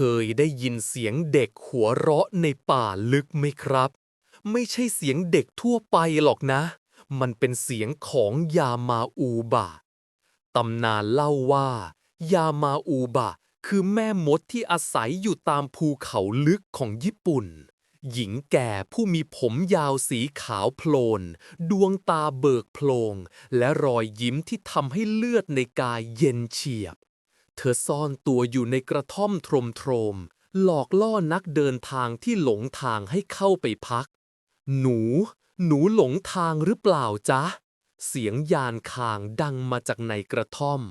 คยได้ยินเสียงเด็กหัวเราะในป่าลึกไหมครับ ไม่ใช่เสียงเด็กทั่วไปหรอกนะ มันเป็นเสียงของยามาอูบะตำนานเล่าว่า ยามาอูบะคือแม่มดที่อาศัยอยู่ตามภูเขาลึกของญี่ปุ่น หญิงแก่ผู้มีผมยาวสีขาวโพลน ดวงตาเบิกโพลง และรอยยิ้มที่ทำให้เลือดในกายเย็นเฉียบ เธอซ่อนตัวอยู่ในกระท่อมโทรมโทรม หลอกล่อนักเดินทางที่หลงทางให้เข้าไปพัก หนู หนูหลงทางหรือเปล่าจ๊ะ เสียงยานคางดังมาจากในกระท่อม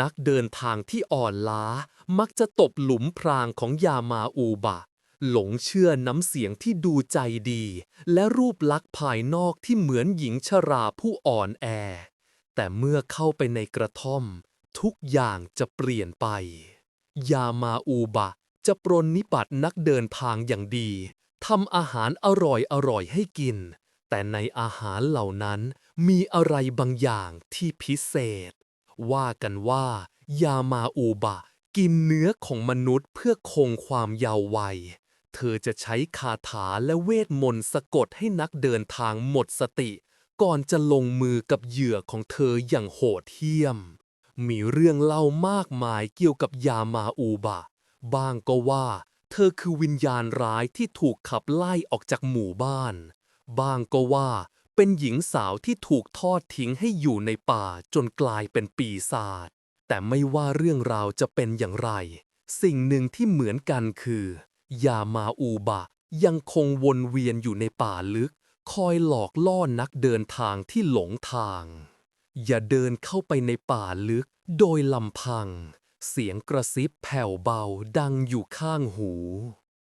นักเดินทางที่อ่อนล้ามักจะตบหลุมพรางของยามาอูบะ หลงเชื่อน้ำเสียงที่ดูใจดี และรูปลักษณ์ภายนอกที่เหมือนหญิงชราผู้อ่อนแอ แต่เมื่อเข้าไปในกระท่อม ทุกอย่างจะเปลี่ยนไป ยามาอูบะจะปรนนิบัตินักเดินทางอย่างดีทำอาหารอร่อยอร่อยให้กิน แต่ในอาหารเหล่านั้นมีอะไรบางอย่างที่พิเศษ ว่ากันว่า ยามาอูบะ กินเนื้อของมนุษย์เพื่อคงความยาววัย เธอจะใช้คาถาและเวทมนต์สะกดให้นักเดินทางหมดสติ ก่อนจะลงมือกับเหยื่อของเธออย่างโหดเหี้ยม มีเรื่องเล่ามากมายเกี่ยวกับยามาอูบะ บ้างก็ว่า เธอคือวิญญาณร้ายที่ถูกขับไล่ออกจากหมู่บ้าน บ้างก็ว่า เป็นหญิงสาวที่ถูกทอดทิ้งให้อยู่ในป่าจนกลายเป็นปีศาจ แต่ไม่ว่าเรื่องราวจะเป็นอย่างไร สิ่งหนึ่งที่เหมือนกันคือ ยามาอูบะยังคงวนเวียนอยู่ในป่าลึก คอยหลอกล่อนักเดินทางที่หลงทาง อย่าเดินเข้าไปในป่าลึกโดยลำพัง เสียงกระซิบแผ่วเบาดังอยู่ข้างหู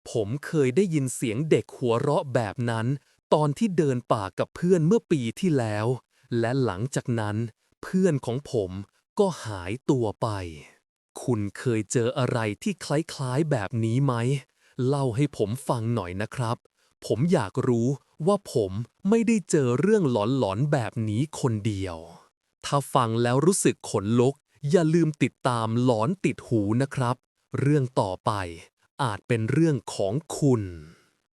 ผมเคยได้ยินเสียงเด็กหัวเราะแบบนั้น ตอนที่เดินป่ากับเพื่อนเมื่อปีที่แล้ว และหลังจากนั้น เพื่อนของผมก็หายตัวไป คุณเคยเจออะไรที่คล้ายๆแบบนี้ไหม เล่าให้ผมฟังหน่อยนะครับ ผมอยากรู้ว่าผมไม่ได้เจอเรื่องหลอนๆแบบนี้คนเดียว ถ้าฟังแล้วรู้สึกขนลุก อย่าลืมติดตามหลอนติดหูนะครับ เรื่องต่อไปอาจเป็นเรื่องของคุณ